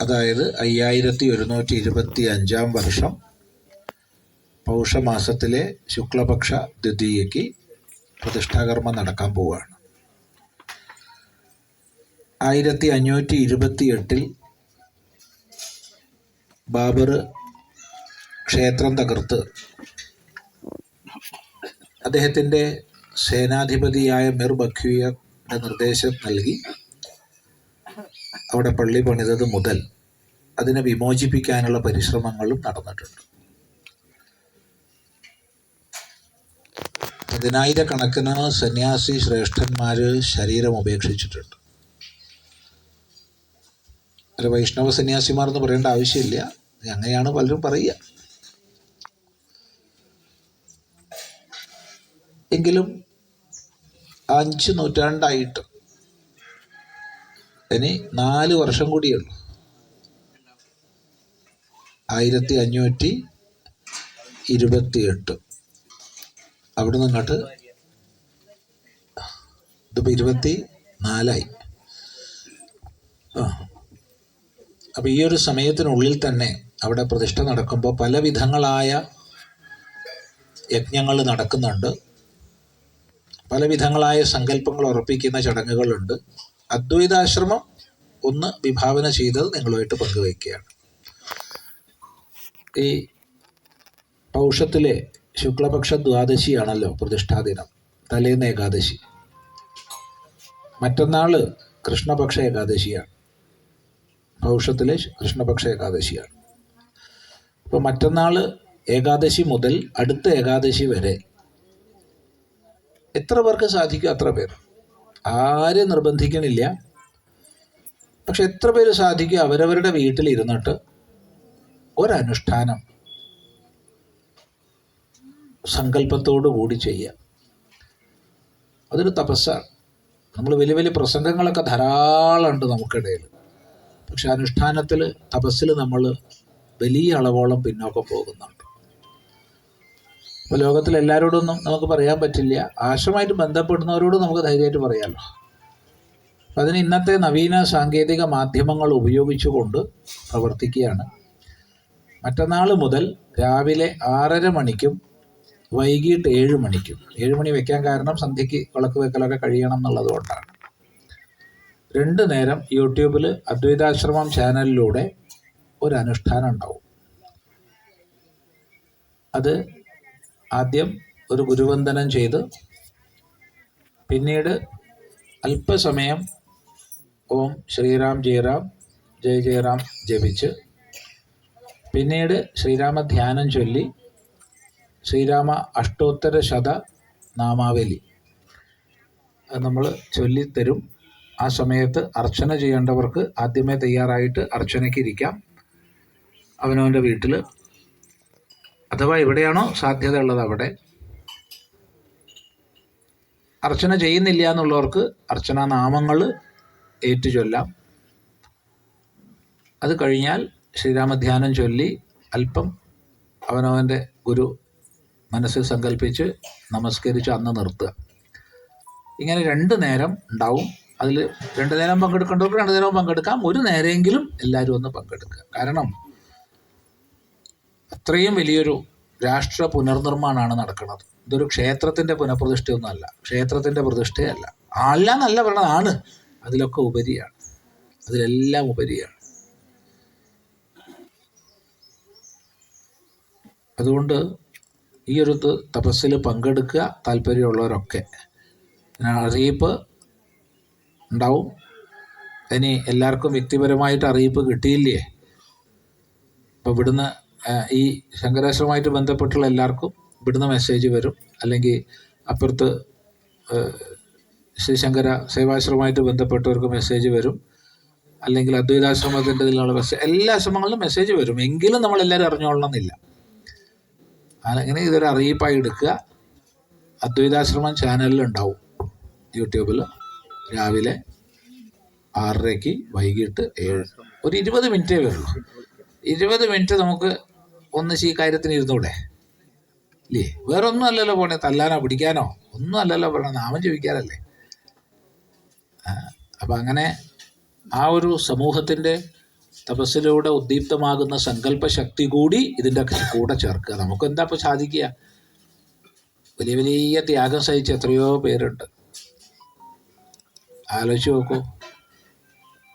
അതായത് അയ്യായിരത്തി ഒരുന്നൂറ്റി ഇരുപത്തി അഞ്ചാം വർഷം പൗഷമാസത്തിലെ ശുക്ലപക്ഷ ദ്വിതീയയ്ക്ക് പ്രതിഷ്ഠാകർമ്മം നടക്കാൻ പോവുകയാണ്. ആയിരത്തി അഞ്ഞൂറ്റി ഇരുപത്തി എട്ടിൽ ബാബർ ക്ഷേത്രം തകർത്ത് അദ്ദേഹത്തിന്റെ സേനാധിപതിയായ മിർ ബഖ്വിയുടെ നിർദ്ദേശം നൽകി. അവിടെ പള്ളി പണിതത് മുതൽ അതിനെ വിമോചിപ്പിക്കാനുള്ള പരിശ്രമങ്ങളും നടന്നിട്ടുണ്ട്. പതിനായിരക്കണക്കിന് സന്യാസി ശ്രേഷ്ഠന്മാർ ശരീരം ഉപേക്ഷിച്ചിട്ടുണ്ട്. ഒരു വൈഷ്ണവ സന്യാസിമാർ എന്ന് പറയേണ്ട ആവശ്യമില്ല. അങ്ങനെയാണ് പലരും പറയുക. എങ്കിലും അഞ്ച് നൂറ്റാണ്ടായിട്ട് ഇനി നാല് വർഷം കൂടിയുള്ളൂ. ആയിരത്തി അഞ്ഞൂറ്റി ഇരുപത്തി എട്ട് അവിടെ നിന്ന് ഇങ്ങോട്ട് ഇതിപ്പോൾ ഇരുപത്തി നാലായി ആ. അപ്പോൾ ഈ ഒരു സമയത്തിനുള്ളിൽ തന്നെ അവിടെ പ്രതിഷ്ഠ നടക്കുമ്പോൾ പല വിധങ്ങളായ യജ്ഞങ്ങൾ നടക്കുന്നുണ്ട്. പല വിധങ്ങളായ സങ്കല്പങ്ങൾ ഉറപ്പിക്കുന്ന ചടങ്ങുകളുണ്ട്. അദ്വൈതാശ്രമം ഒന്ന് വിഭാവന ചെയ്തത് നിങ്ങളുമായിട്ട് പങ്കുവയ്ക്കുകയാണ്. ഈ പൗഷത്തിലെ ശുക്ലപക്ഷ ദ്വാദശിയാണല്ലോ പ്രതിഷ്ഠാദിനം തലേന്ന് ഏകാദശി. മറ്റന്നാൾ കൃഷ്ണപക്ഷ ഏകാദശിയാണ്. പൗഷത്തിലെ കൃഷ്ണപക്ഷ ഏകാദശിയാണ്. അപ്പോൾ മറ്റന്നാൾ ഏകാദശി മുതൽ അടുത്ത ഏകാദശി വരെ എത്ര പേർക്ക് സാധിക്കും? അത്ര പേർ. ആരും നിർബന്ധിക്കണില്ല. പക്ഷെ എത്ര പേര് സാധിക്കും അവരവരുടെ വീട്ടിലിരുന്നിട്ട് ഒരനുഷ്ഠാനം. സങ്കല്പത്തോടു കൂടി ചെയ്യുക. അതൊരു തപസ്സാണ്. നമ്മൾ വലിയ വലിയ പ്രസംഗങ്ങളൊക്കെ ധാരാളം ഉണ്ട് നമുക്കിടയിൽ. പക്ഷെ അനുഷ്ഠാനത്തിൽ തപസ്സിൽ നമ്മൾ വലിയ അളവോളം പിന്നോക്കം പോകുന്നുണ്ട്. ഇപ്പോൾ ലോകത്തിൽ എല്ലാവരോടൊന്നും നമുക്ക് പറയാൻ പറ്റില്ല. ആശ്രമമായിട്ട് ബന്ധപ്പെടുന്നവരോട് നമുക്ക് ധൈര്യമായിട്ട് പറയാമല്ലോ അപ്പം അതിന് ഇന്നത്തെ നവീന സാങ്കേതിക മാധ്യമങ്ങൾ ഉപയോഗിച്ചുകൊണ്ട് പ്രവർത്തിക്കുകയാണ്. മറ്റന്നാൾ മുതൽ രാവിലെ ആറര മണിക്കും വൈകിട്ട് ഏഴ് മണിക്കും. ഏഴ് മണി വെക്കാൻ കാരണം സന്ധ്യയ്ക്ക് വിളക്ക് വെക്കലൊക്കെ കഴിയണം എന്നുള്ളത് കൊണ്ടാണ്. രണ്ട് നേരം യൂട്യൂബിൽ അദ്വൈതാശ്രമം ചാനലിലൂടെ ഒരു അനുഷ്ഠാനം ഉണ്ടാവും. അത് ആദ്യം ഒരു ഗുരുവന്ദനം ചെയ്ത് പിന്നീട് അല്പസമയം ഓം ശ്രീറാം ജയറാം ജയ ജയറാം ജപിച്ച് പിന്നീട് ശ്രീരാമ ധ്യാനം ചൊല്ലി ശ്രീരാമ അഷ്ടോത്തര ശത നാമാവലി. അത് നമ്മൾ ചൊല്ലിത്തരും. ആ സമയത്ത് അർച്ചന ചെയ്യേണ്ടവർക്ക് ആദ്യമേ തയ്യാറായിട്ട് അർച്ചനയ്ക്ക് ഇരിക്കാം. അവനവന്റെ വീട്ടിൽ അഥവാ എവിടെയാണോ സാധ്യത ഉള്ളത് അവിടെ? അർച്ചന ചെയ്യുന്നില്ല എന്നുള്ളവർക്ക് അർച്ചന നാമങ്ങൾ ഏറ്റു ചൊല്ലാം അത് കഴിഞ്ഞാൽ ശ്രീരാമധ്യാനം ചൊല്ലി അല്പം അവനവന്റെ ഗുരു മനസ്സിൽ സങ്കല്പിച്ച് നമസ്കരിച്ച് അന്ന് നിർത്തുക. ഇങ്ങനെ രണ്ട് നേരം ഉണ്ടാവും. അതിൽ രണ്ട് നേരം പങ്കെടുക്കേണ്ടവർക്ക് രണ്ട് നേരവും പങ്കെടുക്കാം. ഒരു നേരമെങ്കിലും എല്ലാവരും ഒന്ന് പങ്കെടുക്കുക. കാരണം അത്രയും വലിയൊരു രാഷ്ട്ര പുനർനിർമ്മാണമാണ് നടക്കുന്നത്. ഇതൊരു ക്ഷേത്രത്തിന്റെ പുനഃപ്രതിഷ്ഠയൊന്നുമല്ല. ക്ഷേത്രത്തിന്റെ പ്രതിഷ്ഠയല്ല. അല്ല എന്നല്ല പറയണത് ആണ്. അതിലൊക്കെ ഉപരിയാണ്. അതിലെല്ലാം ഉപരിയാണ്. അതുകൊണ്ട് ഈ ഒരു തപസ്സിൽ പങ്കെടുക്കുക താല്പര്യമുള്ളവരൊക്കെ. അറിയിപ്പ് ഉണ്ടാവും. ഇനി എല്ലാവർക്കും വ്യക്തിപരമായിട്ട് അറിയിപ്പ് കിട്ടിയില്ലേ? അപ്പോൾ ഇവിടുന്ന് ഈ ശങ്കരാശ്രമമായിട്ട് ബന്ധപ്പെട്ടുള്ള എല്ലാവർക്കും ഇവിടുന്ന് മെസ്സേജ് വരും. അല്ലെങ്കിൽ അപ്പുറത്ത് ശ്രീശങ്കര സേവാശ്രമമായിട്ട് ബന്ധപ്പെട്ടവർക്ക് മെസ്സേജ് വരും. അല്ലെങ്കിൽ അദ്വൈതാശ്രമത്തിന്റെ ഇതിലുള്ള മെസ്സേജ് എല്ലാ ആശ്രമങ്ങളിലും മെസ്സേജ് വരും. എങ്കിലും നമ്മളെല്ലാവരും അറിഞ്ഞോളണം എന്നില്ല അങ്ങനെ ഇതൊരു അറിയിപ്പായി എടുക്കുക. അദ്വൈതാശ്രമം ചാനലിൽ ഉണ്ടാവും യൂട്യൂബിൽ രാവിലെ ആറരയ്ക്ക് വൈകിട്ട് ഏഴ്. ഒരു ഇരുപത് മിനിറ്റേ വരുള്ളൂ. ഇരുപത് മിനിറ്റ് നമുക്ക് ഒന്നിച്ച് ഈ കാര്യത്തിന് ഇരുന്നൂടെ? ഇല്ലേ? വേറെ ഒന്നും അല്ലല്ലോ പോണേ. തല്ലാനോ പിടിക്കാനോ? ഒന്നും അല്ലല്ലോ പറയണേ നാമം ചോദിക്കാനല്ലേ അപ്പം അങ്ങനെ ആ ഒരു സമൂഹത്തിന്റെ തപസ്സിലൂടെ ഉദ്ദീപ്തമാകുന്ന സങ്കല്പ ശക്തി കൂടി ഇതിന്റെ കൂടെ ചേർക്കുക. നമുക്ക് എന്താ ഇപ്പോൾ സാധിക്കുക? വലിയ വലിയ ത്യാഗം സഹിച്ച എത്രയോ പേരുണ്ട്. ആലോചിച്ച് നോക്കൂ.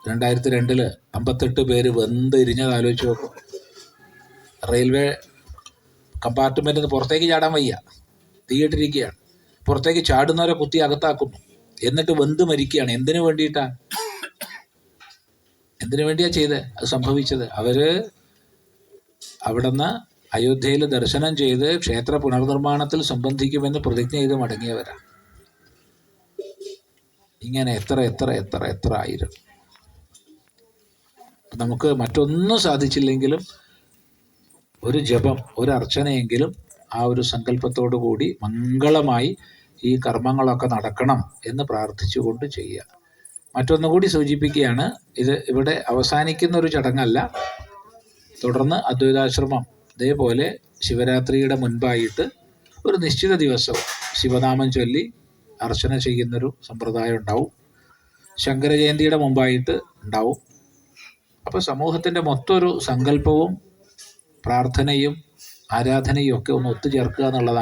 രണ്ടായിരത്തി രണ്ടിൽ അമ്പത്തെട്ട് പേര് വെന്തിരിഞ്ഞത് ആലോചിച്ച് നോക്കൂ. റെയിൽവേ കമ്പാർട്ട്മെന്റിൽ നിന്ന് പുറത്തേക്ക് ചാടാൻ വയ്യ. തീയിട്ടിരിക്കുകയാണ് പുറത്തേക്ക് ചാടുന്നവരെ കുത്തി അകത്താക്കുന്നു. എന്നിട്ട് വെന്ത് മരിക്കുകയാണ്. എന്തിനു വേണ്ടിയിട്ടാണ് എന്തിനു വേണ്ടിയാ ചെയ്തത് അത് സംഭവിച്ചത്. അവർ അവിടുന്ന് അയോധ്യയിൽ ദർശനം ചെയ്ത് ക്ഷേത്ര പുനർനിർമ്മാണത്തിൽ സംബന്ധിക്കുമെന്ന് പ്രതിജ്ഞ ചെയ്ത് മടങ്ങിയവരാണ് ഇങ്ങനെ എത്ര എത്ര എത്ര എത്ര ആയിരം. നമുക്ക് മറ്റൊന്നും സാധിച്ചില്ലെങ്കിലും ഒരു ജപം ഒരു അർച്ചനയെങ്കിലും ആ ഒരു സങ്കല്പത്തോടു കൂടി മംഗളമായി ഈ കർമ്മങ്ങളൊക്കെ നടക്കണം എന്ന് പ്രാർത്ഥിച്ചുകൊണ്ട് ചെയ്യുക. മറ്റൊന്നുകൂടി സൂചിപ്പിക്കുകയാണ് ഇത് ഇവിടെ അവസാനിക്കുന്ന ഒരു ചടങ്ങല്ല. തുടർന്ന് അദ്വൈതാശ്രമം ഇതേപോലെ ശിവരാത്രിയുടെ മുൻപായിട്ട് ഒരു നിശ്ചിത ദിവസം ശിവനാമം ചൊല്ലി അർച്ചന ചെയ്യുന്നൊരു സമ്പ്രദായം ഉണ്ടാവും. ശങ്കരജയന്തിയുടെ മുമ്പായിട്ട് ഉണ്ടാവും. അപ്പോൾ സമൂഹത്തിന്റെ മൊത്തം ഒരു സങ്കല്പവും പ്രാർത്ഥനയും ആരാധനയും ഒക്കെ ഒന്ന് ഒത്തുചേർക്കുക എന്നുള്ളതാണ്